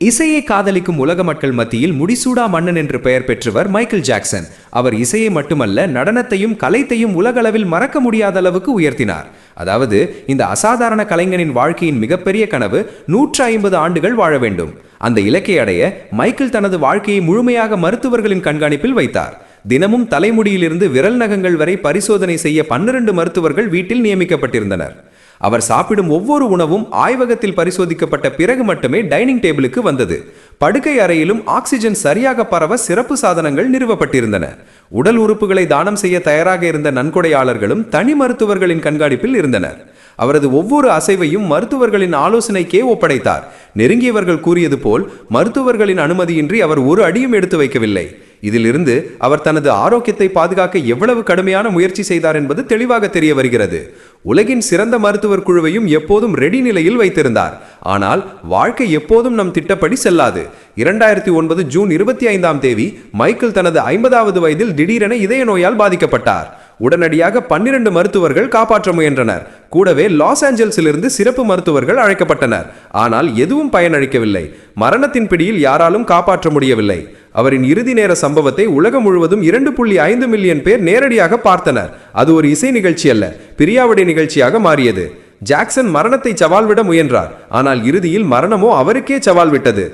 இசையை காதலிக்கும் உலக மக்கள் மத்தியில் முடிசூடா மன்னன் என்று பெயர் பெற்றவர் மைக்கேல் ஜாக்சன். அவர் இசையை மட்டுமல்ல நடனத்தையும் கலைத்தையும் உலகளவில் மறக்க முடியாத அளவுக்கு உயர்த்தினார். அதாவது இந்த அசாதாரண கலைஞனின் வாழ்க்கையின் மிகப்பெரிய கனவு நூற்று ஐம்பது ஆண்டுகள் வாழ வேண்டும். அந்த இலக்கை அடைய மைக்கேல் தனது வாழ்க்கையை முழுமையாக மருத்துவர்களின் கண்காணிப்பில் வைத்தார். தினமும் தலைமுடியிலிருந்து விரல் நகங்கள் வரை பரிசோதனை செய்ய பன்னிரண்டு மருத்துவர்கள் வீட்டில் நியமிக்கப்பட்டிருந்தனர். அவர் சாப்பிடும் ஒவ்வொரு உணவும் ஆய்வகத்தில் பரிசோதிக்கப்பட்ட பிறகு மட்டுமே டைனிங் டேபிளுக்கு வந்தது. படுக்கை அறையிலும் ஆக்சிஜன் சரியாக பரவ சிறப்பு சாதனங்கள் நிறுவப்பட்டிருந்தன. உடல் உறுப்புகளை தானம் செய்ய தயாராக இருந்த நன்கொடையாளர்களும் தனி மருத்துவர்களின் கண்காணிப்பில் இருந்தனர். அவரது ஒவ்வொரு அசைவையும் மருத்துவர்களின் ஆலோசனைக்கே ஒப்படைத்தார். நெருங்கியவர்கள் கூறியது போல் மருத்துவர்களின் அனுமதியின்றி அவர் ஒரு அடியும் எடுத்து வைக்கவில்லை. இதிலிருந்து அவர் தனது ஆரோக்கியத்தை பாதுகாக்க எவ்வளவு கடுமையான முயற்சி செய்தார் என்பது தெளிவாக தெரிய வருகிறது. உலகின் சிறந்த மருத்துவர் குழுவையும் எப்போதும் ரெடி நிலையில் வைத்திருந்தார். ஆனால் வாழ்க்கை எப்போதும் நம் திட்டப்படி செல்லாது. இரண்டாயிரத்தி ஒன்பது ஜூன் இருபத்தி ஐந்தாம் தேதி மைக்கேல் தனது ஐம்பதாவது வயதில் திடீரென இதய நோயால் பாதிக்கப்பட்டார். உடனடியாக பன்னிரண்டு மருத்துவர்கள் காப்பாற்ற முயன்றனர். கூடவே லாஸ் ஏஞ்சல்ஸிலிருந்து சிறப்பு மருத்துவர்கள் அழைக்கப்பட்டனர். ஆனால் எதுவும் பயனளிக்கவில்லை. மரணத்தின் பிடியில் யாராலும் காப்பாற்ற முடியவில்லை. அவரின் இறுதி நேர சம்பவத்தை உலகம் முழுவதும் இரண்டு புள்ளி ஐந்து மில்லியன் பேர் நேரடியாக பார்த்தனர். அது ஒரு இசை நிகழ்ச்சி அல்ல பிரியாவிடை நிகழ்ச்சியாக மாறியது. ஜாக்சன் மரணத்தை சவால் விட முயன்றார் ஆனால் இறுதியில் மரணமோ அவருக்கே சவால் விட்டது.